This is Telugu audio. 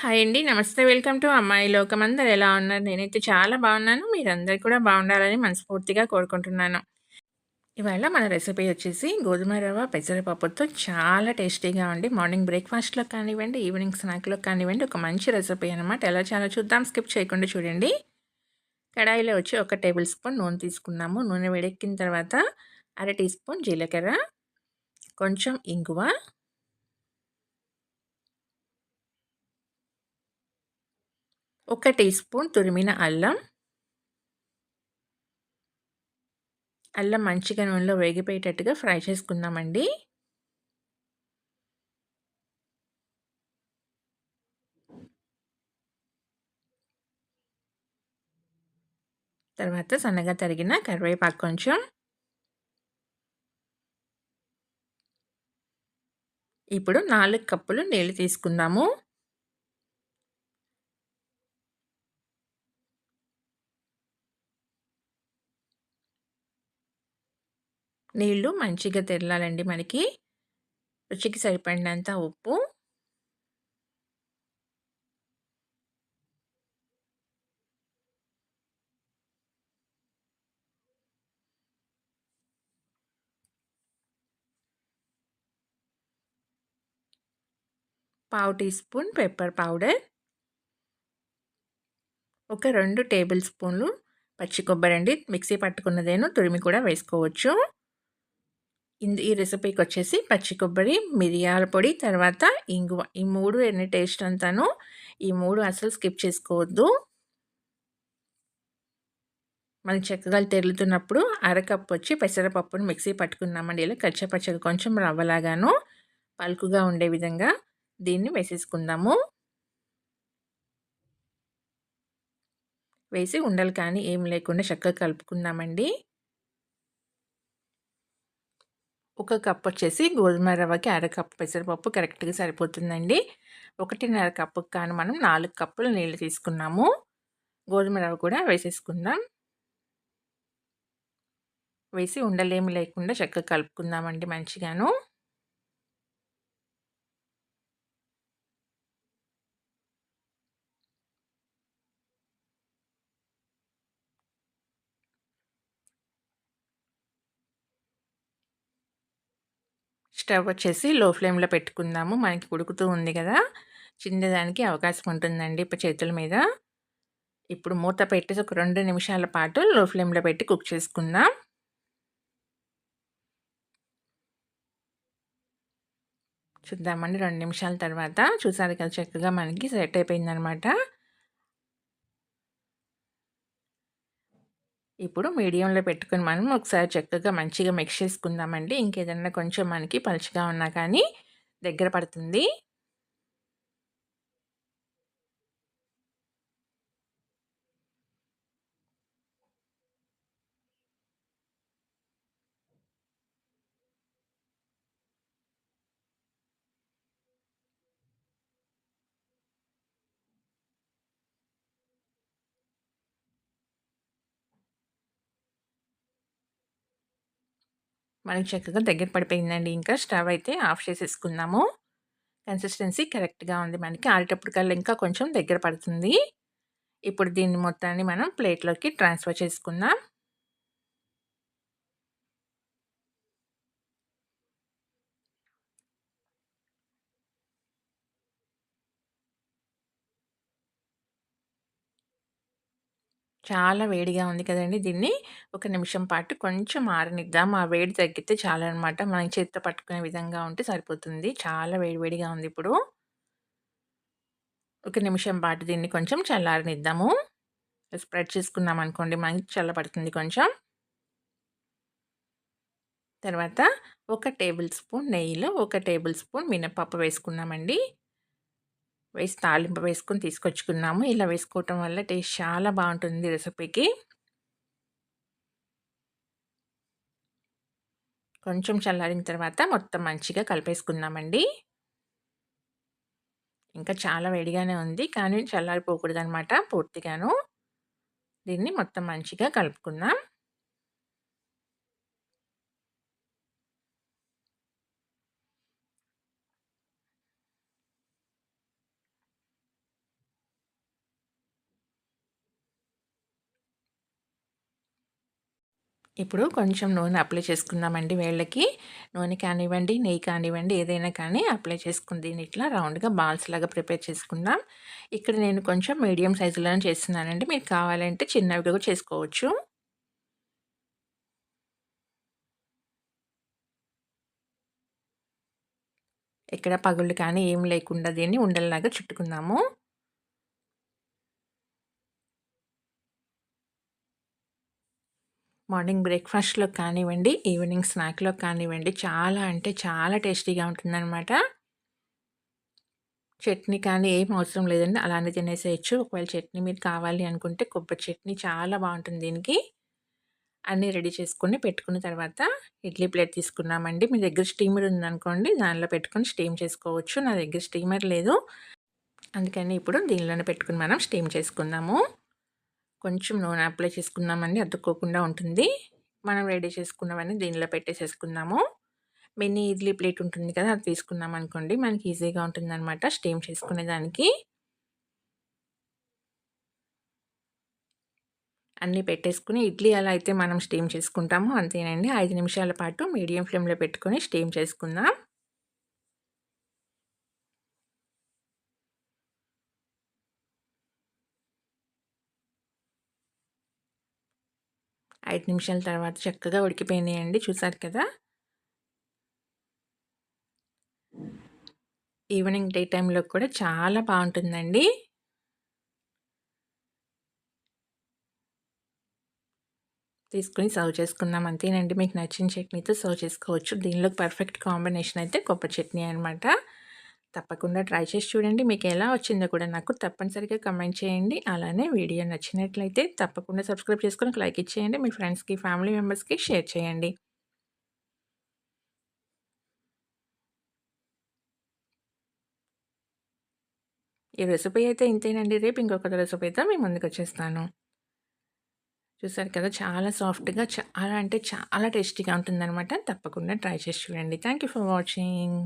హాయ్ అండి. నమస్తే. వెల్కమ్ టు అమ్మాయి లోకం. అందరు ఎలా ఉన్నారు? నేనైతే చాలా బాగున్నాను. మీరందరూ కూడా బాగుండాలని మనస్ఫూర్తిగా కోరుకుంటున్నాను. ఇవాళ మన రెసిపీ వచ్చేసి గోధుమ రవ్వ పెసరపప్పుతో చాలా టేస్టీగా ఉండి మార్నింగ్ బ్రేక్‌ఫాస్ట్‌లో కానివ్వండి, ఈవినింగ్ స్నాక్‌లో కానివ్వండి ఒక మంచి రెసిపీ అనమాట. ఎలా చాలా చూద్దాం. స్కిప్ చేయకుండా చూడండి. కడాయిలో వచ్చి ఒక టేబుల్ స్పూన్ నూనె తీసుకున్నాము. నూనె వేడెక్కిన తర్వాత అర టీ స్పూన్ జీలకర్ర, కొంచెం ఇంగువ ఒక టీ స్పూన్ తురిమిన అల్లం. అల్లం మంచిగా నూనెలో వేగిపోయేటట్టుగా ఫ్రై చేసుకుందామండి. తర్వాత సన్నగా తరిగిన కరివేపాకు కొంచెం. ఇప్పుడు నాలుగు కప్పులు నీళ్ళు తీసుకుందాము. నీళ్ళు మంచిగా తెల్లాలండి మనకి. రుచికి సరిపడినంత ఉప్పు. పావు టీ స్పూన్ పెప్పర్ పౌడర్. ఒక రెండు టేబుల్ స్పూన్లు పచ్చి కొబ్బరి అండి. మిక్సీ పట్టుకున్నదేను తురిమి కూడా వేసుకోవచ్చు. ఈ రెసిపీకి వచ్చేసి పచ్చి కొబ్బరి మిరియాల పొడి తర్వాత ఇంగువ ఈ మూడు ఎన్ని టేస్ట్ అంతాను ఈ మూడు అసలు స్కిప్ చేసుకోవద్దు. మనం చక్కగా తెరులుతున్నప్పుడు అరకప్పు వచ్చి పెసరపప్పును మిక్సీ పట్టుకున్నామండి. ఇలా కచ్చపచ్చగా కొంచెం రవ్వలాగాను పలుకుగా ఉండే విధంగా దీన్ని వేసేసుకుందాము. వేసి ఉండలు కానీ ఏం లేకుండా చక్కగా కలుపుకుందామండి. ఒక కప్ వచ్చేసి గోధుమ రవ్వకి అర కప్పు పెసరపప్పు కరెక్ట్గా సరిపోతుందండి. ఒకటిన్నర కప్పుకి కానీ మనం నాలుగు కప్పులు నీళ్ళు తీసుకున్నాము. గోధుమ రవ్వ కూడా వేసేసుకుందాం. వేసి ఉండలేమి లేకుండా చక్కగా కలుపుకుందామండి మంచిగాను. స్టవ్ వచ్చేసి లో ఫ్లేమ్లో పెట్టుకుందాము. మనకి ఉడుకుతూ ఉంది కదా! చిన్నదానికి అవకాశం ఉంటుందండి ఇప్పుడు చేతుల మీద. ఇప్పుడు మూత పెట్టేసి ఒక రెండు నిమిషాల పాటు లో ఫ్లేమ్లో పెట్టి కుక్ చేసుకుందాం. చూద్దామండి. రెండు నిమిషాల తర్వాత చూసారు కదా! చక్కగా మనకి సెట్ అయిపోయిందనమాట ఇప్పుడు మీడియంలో పెట్టుకుని మనం ఒకసారి చక్కగా మంచిగా మిక్స్ చేసుకుందామండి. ఇంకేదన్నా కొంచెం మనకి పలుచగా ఉన్నా కానీ దగ్గర పడుతుంది. మనకి చక్కగా దగ్గర పడిపోయిందండి. ఇంకా స్టవ్ అయితే ఆఫ్ చేసేసుకుందాము. కన్సిస్టెన్సీ కరెక్ట్గా ఉంది మనకి. ఆడేటప్పటికల్లా ఇంకా కొంచెం దగ్గర పడుతుంది. ఇప్పుడు దీన్ని మొత్తాన్ని మనం ప్లేట్లోకి ట్రాన్స్ఫర్ చేసుకుందాం. చాలా వేడిగా ఉంది కదండి దీన్ని ఒక నిమిషం పాటు కొంచెం ఆరనిద్దాం. ఆ వేడి తగ్గితే చాలనమాట. మనం చేతితో పట్టుకునే విధంగా ఉంటే సరిపోతుంది. చాలా వేడివేడిగా ఉంది ఇప్పుడు. ఒక నిమిషం పాటు దీన్ని కొంచెం చల్లారనిద్దాము. స్ప్రెడ్ చేసుకున్నామనుకోండి మనకి చల్లబడుతుంది కొంచెం. తర్వాత ఒక టేబుల్ స్పూన్ నెయ్యిలో ఒక టేబుల్ స్పూన్ మినపప్పు వేసుకున్నామండి. వేసి తాలింపు వేసుకొని తీసుకొచ్చుకున్నాము. ఇలా వేసుకోవటం వల్ల టేస్ట్ చాలా బాగుంటుంది రెసిపీకి. కొంచెం చల్లారిన తర్వాత మొత్తం మంచిగా కలిపేసుకున్నామండి. ఇంకా చాలా వేడిగానే ఉంది. కానీ చల్లారిపోకూడదు అనమాట పూర్తిగాను. దీన్ని మొత్తం మంచిగా కలుపుకుందాం. ఇప్పుడు కొంచెం నూనె అప్లై చేసుకుందామండి వేళ్ళకి. నూనె కానివ్వండి నెయ్యి కానివ్వండి ఏదైనా కానీ అప్లై చేసుకుని దీన్ని ఇట్లా రౌండ్గా బాల్స్ లాగా ప్రిపేర్ చేసుకుందాం. ఇక్కడ నేను కొంచెం మీడియం సైజులోనే చేస్తున్నానండి. మీరు కావాలంటే చిన్నవి కూడా చేసుకోవచ్చు. ఇక్కడ పగుళ్ళు కానీ ఏం లేకుండా దీన్ని ఉండల్లాగా చుట్టుకుందాము. మార్నింగ్ బ్రేక్ఫాస్ట్‌లో కానివ్వండి, ఈవినింగ్ స్నాక్‌లో కానివ్వండి, చాలా అంటే చాలా టేస్టీగా ఉంటుందనమాట. చట్నీ కానీ ఏం అవసరం లేదండి. అలానే తినేసేయచ్చు. ఒకవేళ చట్నీ మీరు కావాలి అనుకుంటే కొబ్బరి చట్నీ చాలా బాగుంటుంది దీనికి. అన్నీ రెడీ చేసుకుని పెట్టుకున్న తర్వాత ఇడ్లీ ప్లేట్ తీసుకున్నామండి. మీ దగ్గర స్టీమర్ ఉందనుకోండి దానిలో పెట్టుకొని స్టీమ్ చేసుకోవచ్చు. నా దగ్గర స్టీమర్ లేదు. అందుకని ఇప్పుడు దీనిలోనే పెట్టుకొని మనం స్టీమ్ చేసుకుందాము. కొంచెం నూనె అప్లై చేసుకుందామండి అతుక్కోకుండా ఉంటుంది. మనం రెడీ చేసుకున్నవన్నీ దీనిలో పెట్టేసేసుకుందాము. మినీ ఇడ్లీ ప్లేట్ ఉంటుంది కదా అది తీసుకున్నాం అనుకోండి. మనకి ఈజీగా ఉంటుంది అనమాట స్టీమ్ చేసుకునేదానికి అన్నీ పెట్టేసుకుని ఇడ్లీ ఎలా అయితే మనం స్టీమ్ చేసుకుంటామో అంతేనండి. ఐదు నిమిషాల పాటు మీడియం ఫ్లేమ్లో పెట్టుకొని స్టీమ్ చేసుకుందాం. ఐదు నిమిషాల తర్వాత చక్కగా ఉడికిపోయినాయండి. చూసారు కదా? ఈవినింగ్ డే టైంలో కూడా చాలా బాగుంటుందండి. తీసుకుని సర్వ్ చేసుకుందాం అంతేనండి. మీకు నచ్చిన చట్నీతో సర్వ్ చేసుకోవచ్చు. దీనిలో పర్ఫెక్ట్ కాంబినేషన్ అయితే కొబ్బరి చట్నీ అనమాట తప్పకుండా ట్రై చేసి చూడండి. మీకు ఎలా వచ్చిందో కూడా నాకు తప్పనిసరిగా కమెంట్ చేయండి. అలానే వీడియో నచ్చినట్లయితే తప్పకుండా సబ్స్క్రైబ్ చేసుకొని లైక్ ఇచ్చేయండి. మీ ఫ్రెండ్స్కి ఫ్యామిలీ మెంబర్స్కి షేర్ చేయండి. ఈ రెసిపీ అయితే ఇంతేనండి. రేపు ఇంకొక రెసిపీతో మీ ముందుకు వచ్చేస్తాను. చూసారు కదా చాలా సాఫ్ట్గా చాలా అంటే చాలా టేస్టీగా ఉంటుందన్నమాట. తప్పకుండా ట్రై చేసి చూడండి. Thank you for watching.